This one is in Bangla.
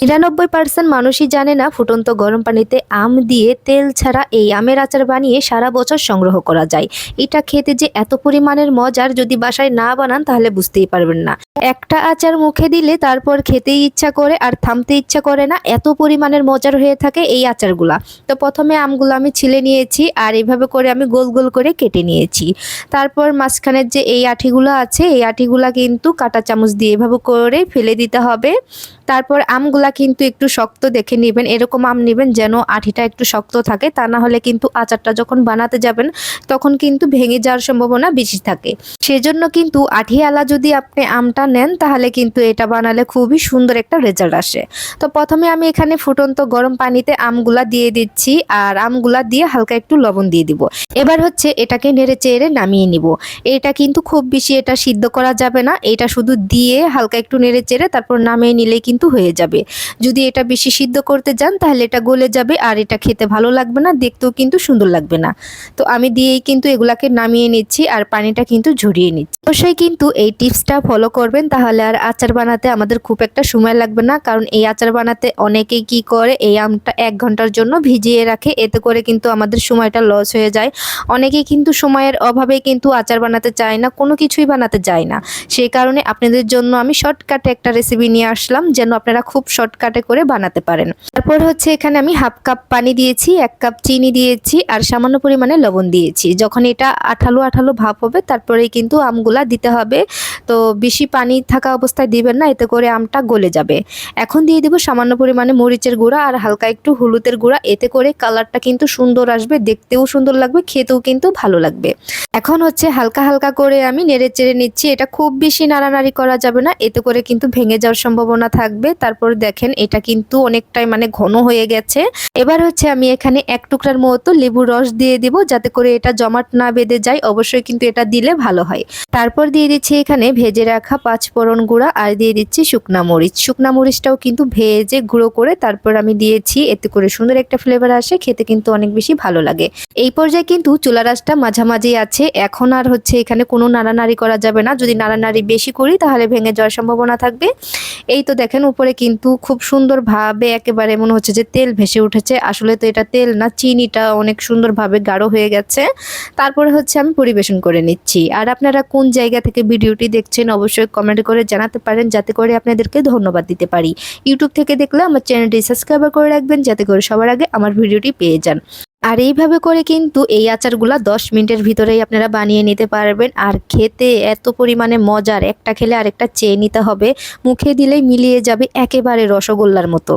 নিরানব্বই পার্সেন্ট মানুষই জানে না ফুটন্ত গরম পানিতে আম দিয়ে তেল ছাড়া এই আমের আচার বানিয়ে সারা বছর সংগ্রহ করা যায়। এটা খেতে যে এত পরিমাণের মজার যদি বাসায় না বানান তাহলে বুঝতেই পারবেন না। একটা আচার মুখে দিলে তারপর খেতেই ইচ্ছা করে আর থামতে ইচ্ছা করে না, এত পরিমাণের মজার হয়ে থাকে এই আচারগুলা। তো প্রথমে আমগুলো আমি ছিলে নিয়েছি আর এইভাবে করে আমি গোল গোল করে কেটে নিয়েছি। তারপর মাঝখানের যে এই আঠিগুলো আছে, এই আঠিগুলা কিন্তু কাঁটা চামচ দিয়ে এভাবে করে ফেলে দিতে হবে। তারপর আমগুলা কিন্তু একটু শক্ত দেখে নেবেন, এরকম আম নেবেন যেন আঠিটা একটু শক্ত থাকে, তা না হলে কিন্তু আচারটা যখন বানাতে যাবেন তখন কিন্তু ভেঙে যাওয়ার সম্ভাবনা বেশি থাকে। সেজন্য কিন্তু আঠিয়ালা যদি আপনি আমটা নেন, তাহলে কিন্তু এটা বানালে খুবই সুন্দর একটা রেজাল্ট আসে। তো প্রথমে আমি এখানে ফুটন্ত গরম পানিতে আমগুলা দিয়ে দিচ্ছি, আর আমগুলা দিয়ে হালকা একটু লবণ দিয়ে দিব। এবার হচ্ছে এটাকে নেড়ে চেড়ে নামিয়ে নিব। এটা কিন্তু খুব বেশি এটা সিদ্ধ করা যাবে না, এটা শুধু দিয়ে হালকা একটু নেড়ে চেড়ে তারপর নামিয়ে নিলেই কিন্তু হয়ে যাবে। যদি এটা বেশি সিদ্ধ করতে যান, তাহলে এটা গলে যাবে, আর এটা খেতে ভালো লাগবে না, দেখতেও কিন্তু সুন্দর লাগবে না। তো আমি দিয়েই কিন্তু এগুলাকে নামিয়ে নিচ্ছি, আর পানিটা কিন্তু ঝরিয়ে নিচ্ছি। অবশ্যই কিন্তু এই টিপসটা ফলো করবেন, তাহলে আর আচার বানাতে আমাদের খুব একটা সময় লাগবে না। কারণ এই আচার বানাতে অনেকেই কি করে, এই আমটা এক ঘণ্টার জন্য ভিজিয়ে রাখে, এতে করে কিন্তু আমাদের সময়টা লস হয়ে যায়। অনেকেই কিন্তু সময়ের অভাবে কিন্তু আচার বানাতে চায় না, কোনো কিছুই বানাতে চায় না। সেই কারণে আপনাদের জন্য আমি শর্টকাটে একটা রেসিপি নিয়ে আসলাম, যেন আপনারা খুব শর্টকাটে করে বানাতে পারেন। তারপর হচ্ছে এখানে আমি হাফ কাপ পানি দিয়েছি, এক কাপ চিনি দিয়েছি, আর সামান্য পরিমাণে লবণ দিয়েছি। যখন এটা আঠালো আঠালো ভাব হবে তারপরে কিন্তু আমগুলা দিতে হবে। তো বেশি পানি থাকা অবস্থায় দিবেন না, এতে করে আমটা গলে যাবে। এখন দিয়ে দিব সামান্য পরিমাণে মরিচের গুঁড়া আর হালকা একটু হলুদের গুঁড়া, এতে করে কালারটা কিন্তু সুন্দর আসবে, দেখতেও সুন্দর লাগবে, খেতেও কিন্তু ভালো লাগবে। এখন হচ্ছে হালকা হালকা করে আমি নেড়ে চেড়ে নিচ্ছি, এটা খুব বেশি নাড়ানাড়ি করা যাবে না, এতে করে কিন্তু ভেঙে যাওয়ার সম্ভাবনা থাকবে। তারপর দেখেন, এটা কিন্তু অনেকটাই মানে ঘন হয়ে গেছে। এবার হচ্ছে আমি এখানে এক টুকরার মতো লেবুর রস দিয়ে দিব, যাতে করে এটা জমাট না বেঁধে যায়, অবশ্যই কিন্তু এটা দিলে ভালো হয়। তারপর দিয়ে দিচ্ছি এখানে ভেজে রাখা পাঁচ গুঁড়া আর দিয়ে দিচ্ছি শুকনা মরিচ। শুকনা মরিচটাও কিন্তু ভেজে গুঁড়ো করে তারপর আমি দিয়েছি, এতে করে সুন্দর একটা ফ্লেভার আসে, খেতে কিন্তু অনেক বেশি ভালো লাগে। এই পর্যায়ে কিন্তু চুলা রাসটা মাঝামাঝি আছে। এখন আর হচ্ছে এখানে কোনো নাড়ানাড়ি করা যাবে না। যদি নাড়ানাড়ি বেশি করি তাহলে ভেঙে যাওয়ার সম্ভাবনা থাকবে। এই তো দেখেন উপরে কিন্তু খুব সুন্দরভাবে একেবারে মনে হচ্ছে যে তেল ভেসে উঠেছে। আসলে তো এটা তেল না, চিনিটা অনেক সুন্দরভাবে গাঢ় হয়ে গেছে। তারপরে হচ্ছে আমি পরিবেশন করে নিচ্ছি। আর আপনারা কোন জায়গা থেকে ভিডিওটি দেখছেন অবশ্যই কমেন্ট করে জানাতে পারেন, যাতে করে আপনাদেরকে ধন্যবাদ দিতে পারি। ইউটিউব থেকে দেখলে আমার চ্যানেলটি সাবস্ক্রাইব করে রাখবেন, যাতে করে সবার আগে আমার ভিডিওটি পেয়ে যান। আর এইভাবে করে কিন্তু এই আচারগুলা দশ মিনিটের ভিতরেই আপনারা বানিয়ে নিতে পারবেন। আর খেতে এত পরিমাণে মজার, একটা খেলে আরেকটা চেয়ে নিতে হবে। মুখে দিলেই মিলিয়ে যাবে একেবারে রসগোল্লার মতো।